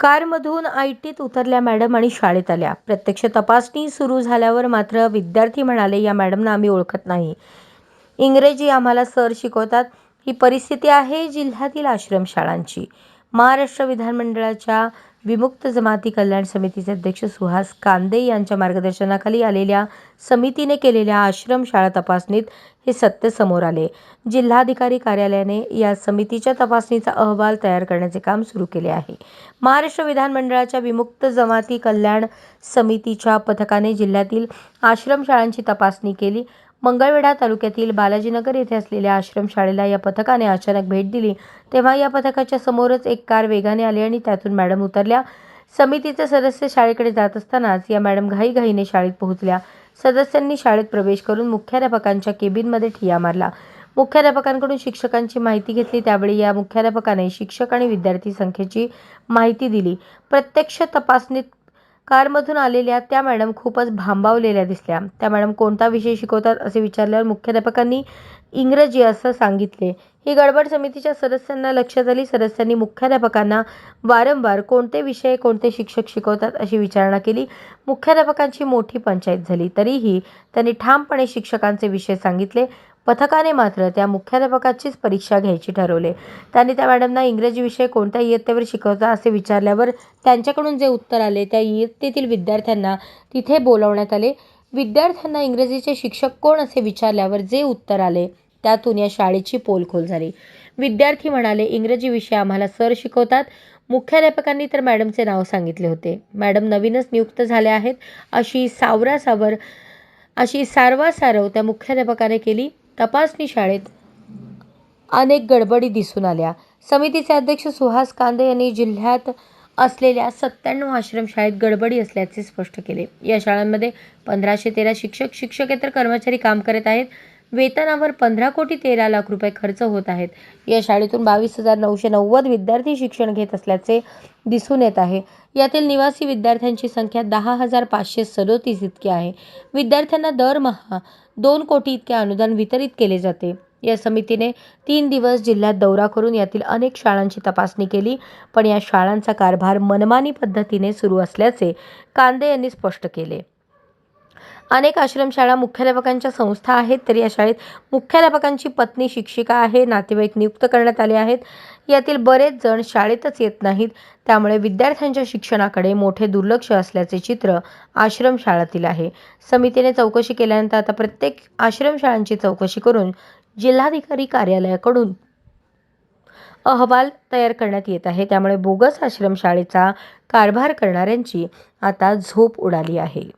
कारमधून आय टीत उतरल्या मॅडम आणि शाळेत आल्या. प्रत्यक्ष तपासणी सुरू झाल्यावर मात्र विद्यार्थी म्हणाले या मॅडमना आम्ही ओळखत नाही. इंग्रजी आम्हाला सर शिकवतात. ही परिस्थिती आहे जिल्ह्यातील आश्रमशाळांची. महाराष्ट्र विधानमंडळाच्या विमुक्त जमाती कल्याण समितीचे अध्यक्ष सुहास कांदे यांच्या मार्गदर्शनाखाली आलेल्या समितीने केलेल्या आश्रमशाळा तपासणीत हे सत्य समोर आले. जिल्हाधिकारी कार्यालयाने या समितीच्या तपासणीचा अहवाल तयार करण्याचे काम सुरू केले आहे. महाराष्ट्र विधानमंडळाच्या विमुक्त जमाती कल्याण समितीच्या पथकाने जिल्ह्यातील आश्रमशाळांची तपासणी केली. मंगळवेढा तालुक्यातील बालाजीनगर येथे असलेल्या आश्रमशाळेला या पथकाने अचानक भेट दिली. तेव्हा या पथकाच्या समोरच एक कार वेगाने आली आणि त्यातून मॅडम उतरल्या. समितीचे सदस्य शाळेकडे जात असतानाच या मॅडम घाईघाईने शाळेत पोहोचल्या. सदस्यांनी शाळेत प्रवेश करून मुख्याध्यापकांच्या केबिनमध्ये ठिया मारला. मुख्याध्यापकांकडून शिक्षकांची माहिती घेतली. त्यावेळी या मुख्याध्यापकाने शिक्षक आणि विद्यार्थी संख्येची माहिती दिली. प्रत्यक्ष तपासणीत कारमधून आलेल्या त्या मॅडम खूपच भांबावलेल्या दिसल्या. त्या मॅडम कोणता विषय शिकवतात असे विचारल्यावर मुख्याध्यापकांनी इंग्रजी असं सांगितले. ही गडबड समितीच्या सदस्यांना लक्षात आली. सदस्यांनी मुख्याध्यापकांना वारंवार कोणते विषय कोणते शिक्षक शिकवतात अशी विचारणा केली. मुख्याध्यापकांची मोठी पंचायत झाली. तरीही त्यांनी ठामपणे शिक्षकांचे विषय सांगितले. पथकाने मात्र त्या मुख्याध्यापकाचीच परीक्षा घ्यायची ठरवले. त्यांनी त्या मॅडमना इंग्रजी विषय कोणत्या इयत्तेवर शिकवता असे विचारल्यावर त्यांच्याकडून जे उत्तर आले त्या इयत्तेतील विद्यार्थ्यांना तिथे बोलावण्यात आले. विद्यार्थ्यांना इंग्रजीचे शिक्षक कोण असे विचारल्यावर जे उत्तर आले त्यातून या शाळेची पोलखोल झाली. विद्यार्थी म्हणाले इंग्रजी विषय आम्हाला सर शिकवतात. मुख्याध्यापकांनी तर मॅडमचे नाव सांगितले होते. मॅडम नवीनच नियुक्त झाल्या आहेत. अशी सावरासावर अशी सारवासारव त्या मुख्याध्यापकाने केली. तपासणी शाळेत अनेक गडबडी दिसून आल्या. समितीचे अध्यक्ष सुहास कांदे यांनी जिल्ह्यात असलेल्या सत्त्याण्णव आश्रमशाळेत गडबडी असल्याचे स्पष्ट केले. या शाळांमध्ये पंधराशे तेरा शिक्षक शिक्षकेतर कर्मचारी काम करत आहेत. वेतनावर पंधरा कोटी तेरा लाख रुपये खर्च होत आहेत. या शाळेतून बावीस हजार नऊशे नव्वद विद्यार्थी शिक्षण घेत असल्याचे दिसून येत आहे. यातील निवासी विद्यार्थ्यांची संख्या दहा हजार पाचशे सदोतीस इतकी आहे. विद्यार्थ्यांना दरमहा दोन कोटी इतके अनुदान वितरित केले जाते. या समितीने तीन दिवस जिल्ह्यात दौरा करून यातील अनेक शाळांची तपासणी केली पण या शाळांचा कारभार मनमानी पद्धतीने सुरू असल्याचे कांदे यांनी स्पष्ट केले. अनेक आश्रमशाळा मुख्याध्यापकांच्या संस्था आहेत. तर या शाळेत मुख्याध्यापकांची पत्नी शिक्षिका आहे. नातेवाईक नियुक्त करण्यात आले आहेत. यातील बरेच जण शाळेतच येत नाहीत. त्यामुळे विद्यार्थ्यांच्या शिक्षणाकडे मोठे दुर्लक्ष असल्याचे चित्र आश्रमशाळातील आहे. समितीने चौकशी केल्यानंतर आता प्रत्येक आश्रमशाळांची चौकशी करून जिल्हाधिकारी कार्यालयाकडून अहवाल तयार करण्यात येत आहे. त्यामुळे बोगस आश्रमशाळेचा कारभार करणाऱ्यांची आता झोप उडाली आहे.